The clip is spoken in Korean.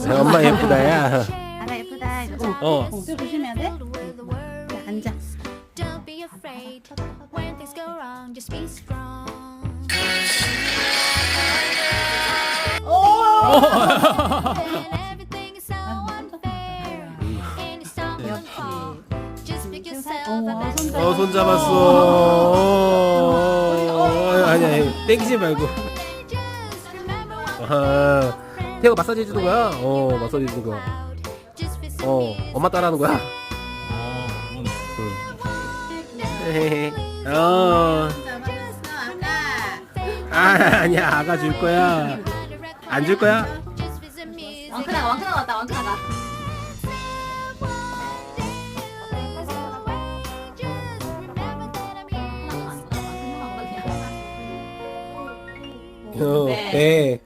네, 엄마 예쁘다야. 아가 예쁘다. 이러자. 어. 어, 좀 조심해야 돼. 자, 앉아. Don't be afraid when things go wrong. Just be strong. When everything is so unfair and you stumble and fall, just pick yourself up and 손 어, 손 잡았어. 어, 아니, 아니, 땡기지 말고. just remember one 아 하. 태호 마사지 해주는 거야? 어, 마사지 해주는 거야. 어, music. 엄마 따라하는 거야? 어, 그러네. 헤헤헤. 어. 아, 아니야, 아가 줄 거야. 안 줄 거야? 왕크나가, 왕크나 왔다, 왕크나 가. 어, 네. 네.